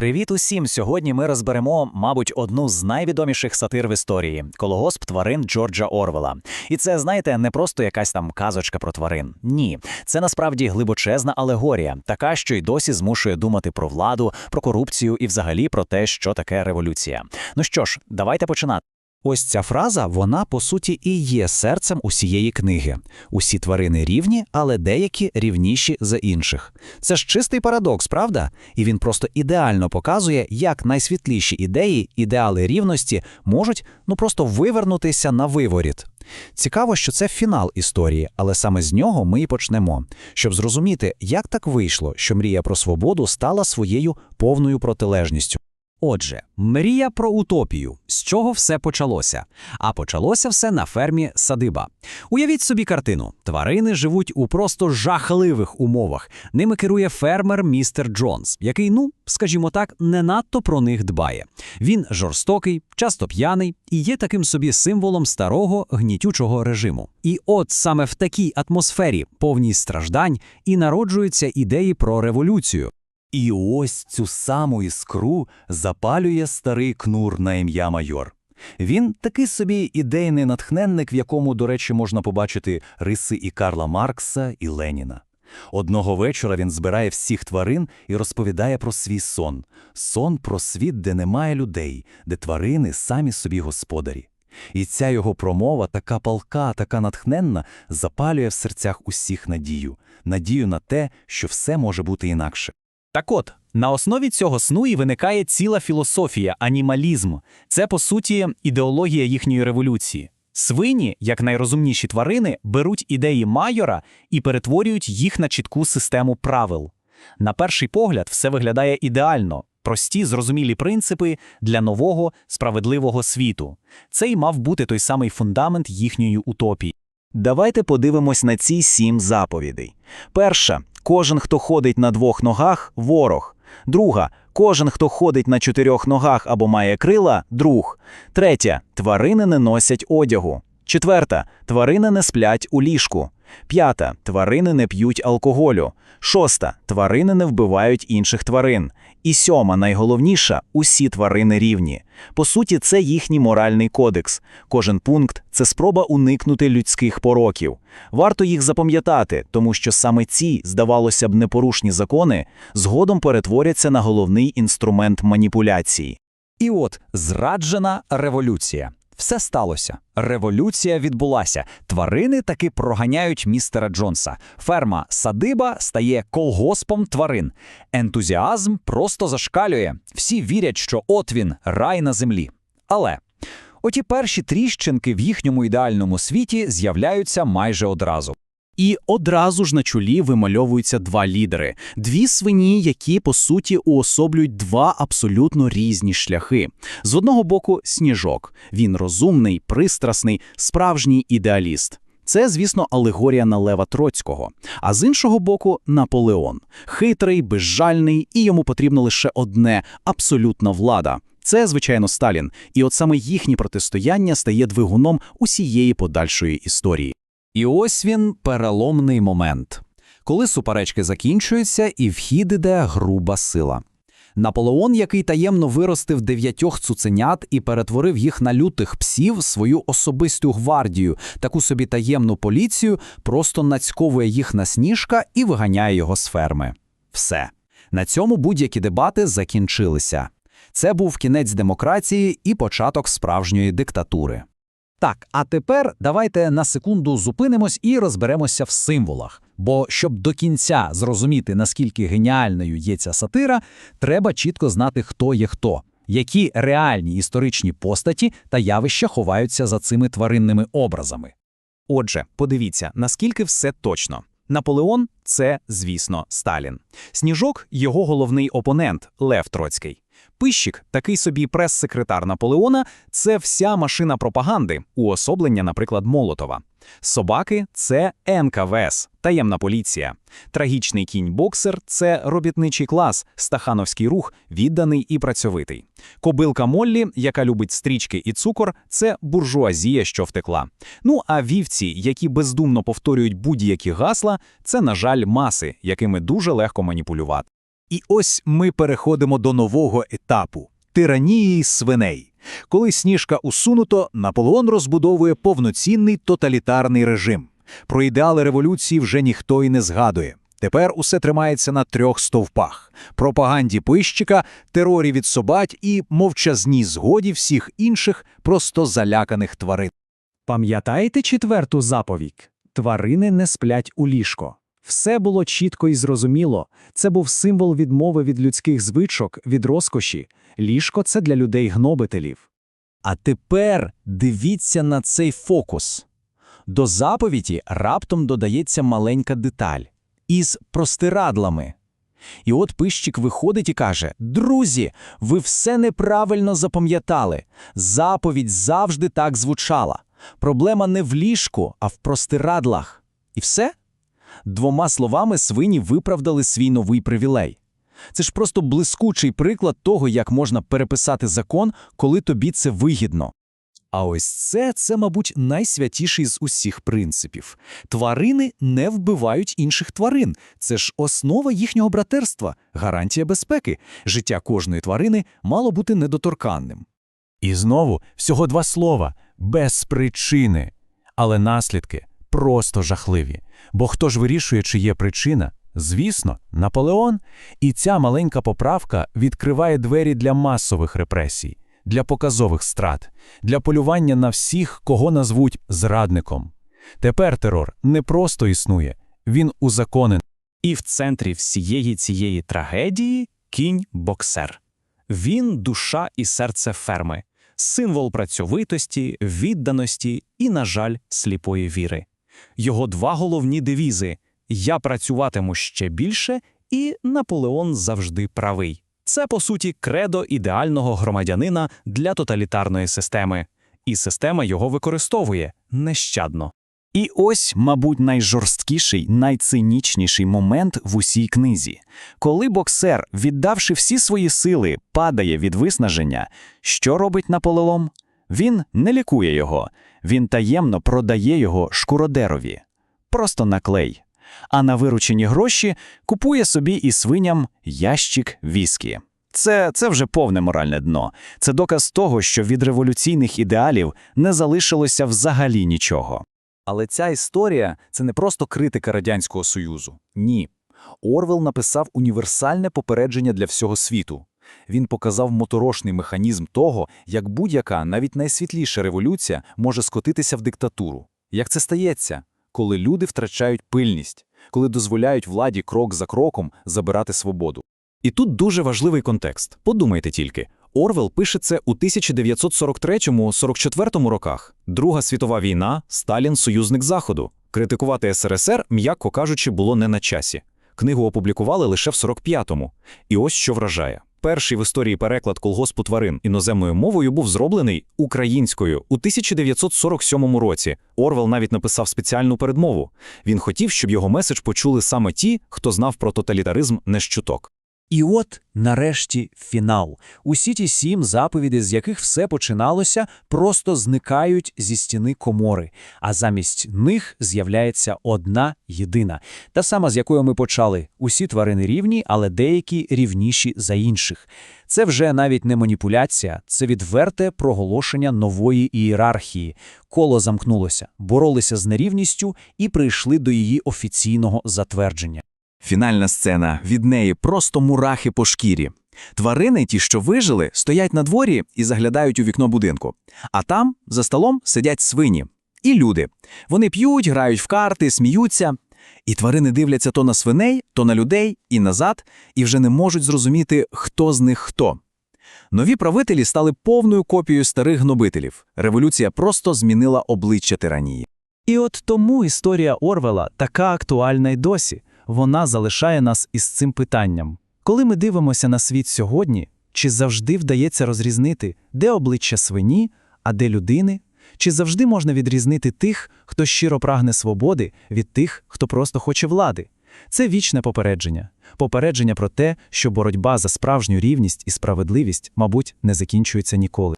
Привіт усім! Сьогодні ми розберемо, мабуть, одну з найвідоміших сатир в історії кологосп тварин Джорджа Орвела. І це, знаєте, не просто якась там казочка про тварин. Ні, це насправді глибочезна алегорія, така, що й досі змушує думати про владу, про корупцію і взагалі про те, що таке революція. Ну що ж, давайте починати. Ось ця фраза, вона по суті і є серцем усієї книги. Усі тварини рівні, але деякі рівніші за інших. Це ж чистий парадокс, правда? І він просто ідеально показує, як найсвітліші ідеї, ідеали рівності можуть ну просто вивернутися на виворіт. Цікаво, що це фінал історії, але саме з нього ми і почнемо, щоб зрозуміти, як так вийшло, що мрія про свободу стала своєю повною протилежністю. Отже, мрія про утопію. З чого все почалося? А почалося все на фермі Садиба. Уявіть собі картину: тварини живуть у просто жахливих умовах. Ними керує фермер містер Джонс, який, ну скажімо так, не надто про них дбає. Він жорстокий, часто п'яний і є таким собі символом старого гнітючого режиму. І от саме в такій атмосфері, повній страждань, і народжуються ідеї про революцію. І ось цю саму іскру запалює старий кнур на ім'я майор. Він такий собі ідейний натхненник, в якому, до речі, можна побачити риси і Карла Маркса, і Леніна. Одного вечора він збирає всіх тварин і розповідає про свій сон. Сон про світ, де немає людей, де тварини самі собі господарі. І ця його промова, така палка, така натхненна, запалює в серцях усіх надію, надію на те, що все може бути інакше. Так от, на основі цього сну і виникає ціла філософія, анімалізм. Це, по суті, ідеологія їхньої революції. Свині, як найрозумніші тварини, беруть ідеї майора і перетворюють їх на чітку систему правил. На перший погляд, все виглядає ідеально, прості, зрозумілі принципи для нового, справедливого світу. Це й мав бути той самий фундамент їхньої утопії. Давайте подивимось на ці сім заповідей. Перша кожен, хто ходить на двох ногах, ворог. Друга кожен, хто ходить на чотирьох ногах або має крила, друг. Третя тварини не носять одягу. Четверта тварини не сплять у ліжку. П'ята тварини не п'ють алкоголю. Шоста тварини не вбивають інших тварин. І сьома, найголовніша усі тварини рівні. По суті, це їхній моральний кодекс. Кожен пункт це спроба уникнути людських пороків. Варто їх запам'ятати, тому що саме ці, здавалося б, непорушні закони згодом перетворяться на головний інструмент маніпуляції. І от зраджена революція. Все сталося. Революція відбулася. Тварини таки проганяють містера Джонса. Ферма садиба стає колгоспом тварин. Ентузіазм просто зашкалює. Всі вірять, що от він рай на землі. Але оті перші тріщинки в їхньому ідеальному світі з'являються майже одразу. І одразу ж на чолі вимальовуються два лідери, дві свині, які по суті уособлюють два абсолютно різні шляхи. З одного боку, сніжок. Він розумний, пристрасний, справжній ідеаліст. Це, звісно, алегорія на Лева Троцького. А з іншого боку, Наполеон хитрий, безжальний, і йому потрібно лише одне абсолютна влада. Це, звичайно, Сталін. І от саме їхнє протистояння стає двигуном усієї подальшої історії. І ось він переломний момент, коли суперечки закінчуються і в хід іде груба сила. Наполеон, який таємно виростив дев'ятьох цуценят і перетворив їх на лютих псів, свою особисту гвардію, таку собі таємну поліцію, просто нацьковує їх на сніжка і виганяє його з ферми. Все. На цьому будь-які дебати закінчилися. Це був кінець демократії і початок справжньої диктатури. Так, а тепер давайте на секунду зупинимось і розберемося в символах. Бо щоб до кінця зрозуміти, наскільки геніальною є ця сатира, треба чітко знати, хто є хто, які реальні історичні постаті та явища ховаються за цими тваринними образами. Отже, подивіться, наскільки все точно. Наполеон це, звісно, Сталін. Сніжок його головний опонент Лев Троцький. Пищик, такий собі прес-секретар Наполеона, це вся машина пропаганди, уособлення, наприклад, Молотова. Собаки це НКВС, таємна поліція. Трагічний кінь-боксер це робітничий клас, стахановський рух, відданий і працьовитий. Кобилка Моллі, яка любить стрічки і цукор, це буржуазія, що втекла. Ну а вівці, які бездумно повторюють будь-які гасла, це, на жаль, маси, якими дуже легко маніпулювати. І ось ми переходимо до нового етапу тиранії свиней. Коли сніжка усунуто, Наполеон розбудовує повноцінний тоталітарний режим. Про ідеали революції вже ніхто й не згадує. Тепер усе тримається на трьох стовпах: пропаганді пищика, терорі від собать і мовчазній згоді всіх інших просто заляканих тварин. Пам'ятаєте четверту заповідь? Тварини не сплять у ліжко. Все було чітко і зрозуміло. Це був символ відмови від людських звичок, від розкоші. Ліжко це для людей-гнобителів. А тепер дивіться на цей фокус. До заповіді раптом додається маленька деталь із простирадлами. І от пищик виходить і каже: Друзі, ви все неправильно запам'ятали. Заповідь завжди так звучала. Проблема не в ліжку, а в простирадлах. І все? Двома словами свині виправдали свій новий привілей. Це ж просто блискучий приклад того, як можна переписати закон, коли тобі це вигідно. А ось це, це, мабуть, найсвятіший з усіх принципів. Тварини не вбивають інших тварин. Це ж основа їхнього братерства, гарантія безпеки. Життя кожної тварини мало бути недоторканним. І знову всього два слова без причини. Але наслідки просто жахливі. Бо хто ж вирішує, чи є причина? Звісно, Наполеон. І ця маленька поправка відкриває двері для масових репресій, для показових страт, для полювання на всіх, кого назвуть зрадником. Тепер терор не просто існує, він узаконений. І в центрі всієї цієї трагедії кінь-боксер. Він душа і серце ферми, символ працьовитості, відданості і, на жаль, сліпої віри. Його два головні девізи Я працюватиму ще більше і Наполеон завжди правий. Це, по суті, кредо ідеального громадянина для тоталітарної системи. І система його використовує нещадно. І ось, мабуть, найжорсткіший, найцинічніший момент в усій книзі. Коли боксер, віддавши всі свої сили, падає від виснаження, що робить Наполеон? Він не лікує його, він таємно продає його шкуродерові. Просто на клей. А на виручені гроші купує собі і свиням ящик віскі. Це, це вже повне моральне дно. Це доказ того, що від революційних ідеалів не залишилося взагалі нічого. Але ця історія це не просто критика Радянського Союзу. Ні. Орвел написав універсальне попередження для всього світу. Він показав моторошний механізм того, як будь-яка, навіть найсвітліша революція може скотитися в диктатуру. Як це стається? Коли люди втрачають пильність, коли дозволяють владі крок за кроком забирати свободу. І тут дуже важливий контекст. Подумайте тільки. Орвел пише це у 1943-44 роках. Друга світова війна, Сталін – союзник Заходу. Критикувати СРСР, м'яко кажучи, було не на часі. Книгу опублікували лише в 45-му. І ось що вражає. Перший в історії переклад колгоспу тварин іноземною мовою був зроблений українською у 1947 році. Орвел навіть написав спеціальну передмову. Він хотів, щоб його меседж почули саме ті, хто знав про тоталітаризм не з чуток. І от, нарешті, фінал. Усі ті сім заповідей, з яких все починалося, просто зникають зі стіни комори, а замість них з'являється одна єдина, та сама, з якою ми почали. Усі тварини рівні, але деякі рівніші за інших. Це вже навіть не маніпуляція, це відверте проголошення нової ієрархії. Коло замкнулося, боролися з нерівністю і прийшли до її офіційного затвердження. Фінальна сцена від неї просто мурахи по шкірі. Тварини, ті, що вижили, стоять на дворі і заглядають у вікно будинку. А там, за столом, сидять свині. І люди. Вони п'ють, грають в карти, сміються. І тварини дивляться то на свиней, то на людей, і назад, і вже не можуть зрозуміти, хто з них хто. Нові правителі стали повною копією старих гнобителів. Революція просто змінила обличчя тиранії. І от тому історія Орвела така актуальна й досі. Вона залишає нас із цим питанням. Коли ми дивимося на світ сьогодні, чи завжди вдається розрізнити, де обличчя свині, а де людини? Чи завжди можна відрізнити тих, хто щиро прагне свободи, від тих, хто просто хоче влади? Це вічне попередження. Попередження про те, що боротьба за справжню рівність і справедливість, мабуть, не закінчується ніколи.